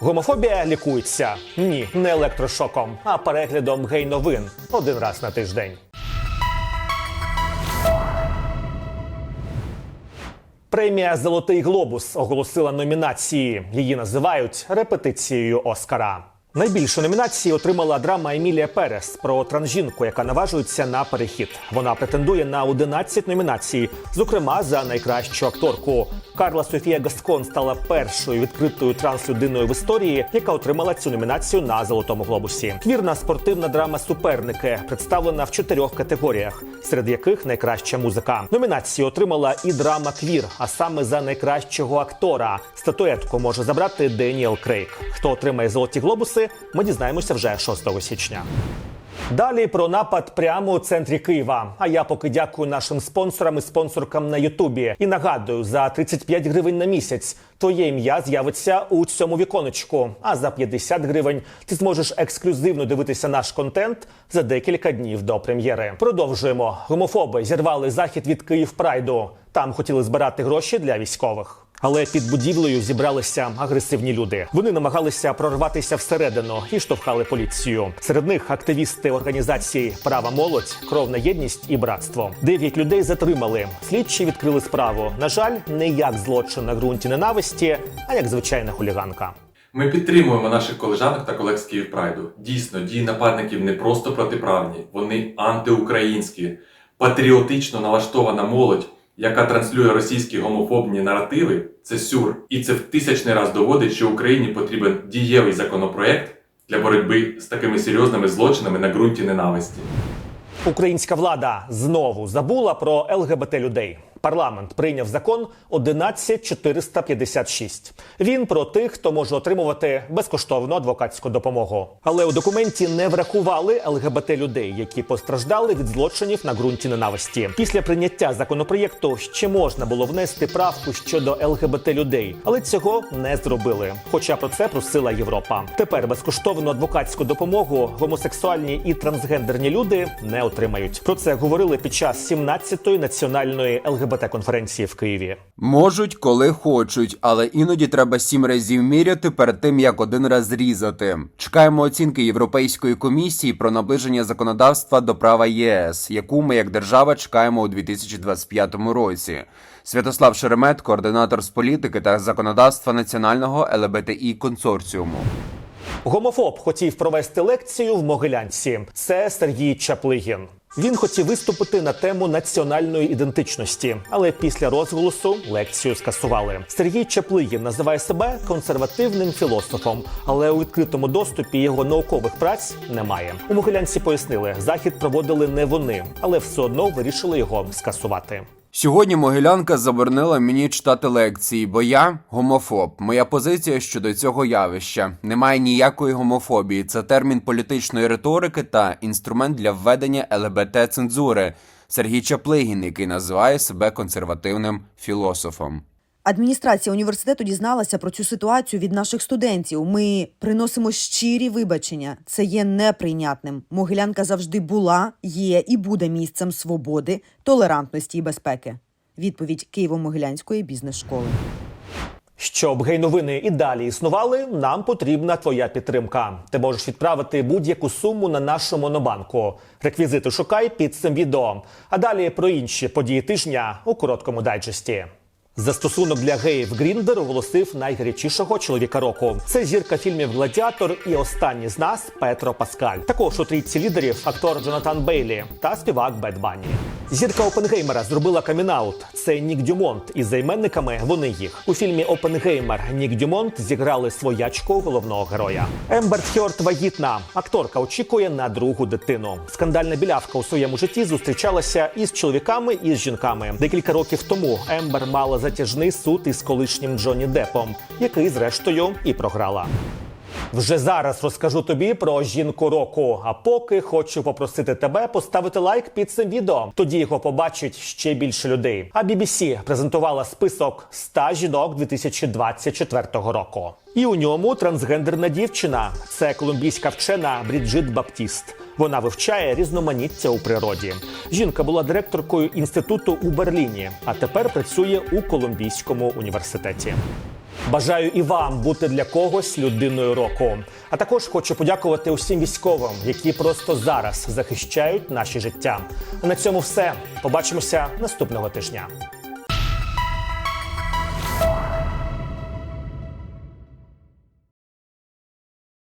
Гомофобія лікується ні, не електрошоком, а переглядом гей-новин один раз на тиждень. Премія Золотий глобус оголосила номінації. Її називають репетицією Оскара. Найбільшу номінації отримала драма Емілія Перес про трансжінку, яка наважується на перехід. Вона претендує на 11 номінацій, зокрема за найкращу акторку. Карла Софія Гаскон стала першою відкритою транслюдиною в історії, яка отримала цю номінацію на золотому глобусі. Твірна спортивна драма Суперники представлена в чотирьох категоріях, серед яких найкраща музика. Номінацію отримала і драма Квір, а саме за найкращого актора. Статуетку може забрати Деніел Крейг. Хто отримає золоті глобуси, ми дізнаємося вже 6 січня. Далі про напад прямо у центрі Києва. А я поки дякую нашим спонсорам і спонсоркам на Ютубі. І нагадую, за 35 гривень на місяць твоє ім'я з'явиться у цьому віконечку. А за 50 гривень ти зможеш ексклюзивно дивитися наш контент за декілька днів до прем'єри. Продовжуємо. Гомофоби зірвали захід від Київ Прайду. Там хотіли збирати гроші для військових. Але під будівлею зібралися агресивні люди. Вони намагалися прорватися всередину і штовхали поліцію. Серед них активісти організації Права молодь, кровна єдність і братство. Дев'ять людей затримали. Слідчі відкрили справу. На жаль, не як злочин на ґрунті ненависті, а як звичайна хуліганка. Ми підтримуємо наших колежанок та колег з Київ Прайду. Дійсно, дії нападників не просто протиправні, вони антиукраїнські, патріотично налаштована молодь, яка транслює російські гомофобні наративи, це сюр. І це в тисячний раз доводить, що Україні потрібен дієвий законопроект для боротьби з такими серйозними злочинами на ґрунті ненависті. Українська влада знову забула про ЛГБТ людей. Парламент прийняв закон 11456. Він про тих, хто може отримувати безкоштовну адвокатську допомогу. Але у документі не врахували ЛГБТ людей, які постраждали від злочинів на ґрунті ненависті. Після прийняття законопроєкту ще можна було внести правку щодо ЛГБТ людей, але цього не зробили. Хоча про це просила Європа. Тепер безкоштовну адвокатську допомогу гомосексуальні і трансгендерні люди не отримають. Про це говорили під час 17-ї національної ЛГБТ конференції в Києві. Можуть, коли хочуть, але іноді треба сім разів міряти перед тим, як один раз різати. Чекаємо оцінки Європейської комісії про наближення законодавства до права ЄС, яку ми як держава чекаємо у 2025 році. Святослав Шеремет, координатор з політики та законодавства національного ЛГБТІ консорціуму. Гомофоб хотів провести лекцію в Могилянці. Це Сергій Чаплигін. Він хотів виступити на тему національної ідентичності, але після розголосу лекцію скасували. Сергій Чаплигін називає себе консервативним філософом, але у відкритому доступі його наукових праць немає. У Могилянці пояснили, захід проводили не вони, але все одно вирішили його скасувати. Сьогодні Могилянка заборонила мені читати лекції, бо я гомофоб. Моя позиція щодо цього явища немає ніякої гомофобії. Це термін політичної риторики та інструмент для введення ЛГБТ цензури. Сергій Чаплигін, який називає себе консервативним філософом. Адміністрація університету дізналася про цю ситуацію від наших студентів. Ми приносимо щирі вибачення. Це є неприйнятним. Могилянка завжди була, є і буде місцем свободи, толерантності і безпеки. Відповідь Києво-Могилянської бізнес-школи. Щоб гей-новини і далі існували, нам потрібна твоя підтримка. Ти можеш відправити будь-яку суму на нашу монобанку. Реквізити шукай під цим відео. А далі про інші події тижня у короткому дайджесті. Застосунок для геїв Гріндер оголосив найгарячішого чоловіка року. Це зірка фільмів Гладіатор і останній з нас Петро Паскаль. Також у трійці лідерів актор Джонатан Бейлі та співак Бед Банні. Зірка Опенгеймера зробила камінаут. Це Нік Дюмонт із займенниками. Вони їх у фільмі Опенгеймер. Нік Дюмонт зіграли своячку головного героя. Ембер Хьорт вагітна. Акторка очікує на другу дитину. Скандальна білявка у своєму житті зустрічалася із чоловіками і з жінками. Декілька років тому Ембер мала затяжний суд із колишнім Джонні Депом, який зрештою і програла. Вже зараз розкажу тобі про жінку року. А поки хочу попросити тебе поставити лайк під цим відео. Тоді його побачить ще більше людей. А BBC презентувала список 100 жінок 2024 року. І у ньому трансгендерна дівчина. Це колумбійська вчена Бріджит Баптіст. Вона вивчає різноманіття у природі. Жінка була директоркою інституту у Берліні, а тепер працює у Колумбійському університеті. Бажаю і вам бути для когось людиною року. А також хочу подякувати усім військовим, які просто зараз захищають наші життя. На цьому все. Побачимося наступного тижня.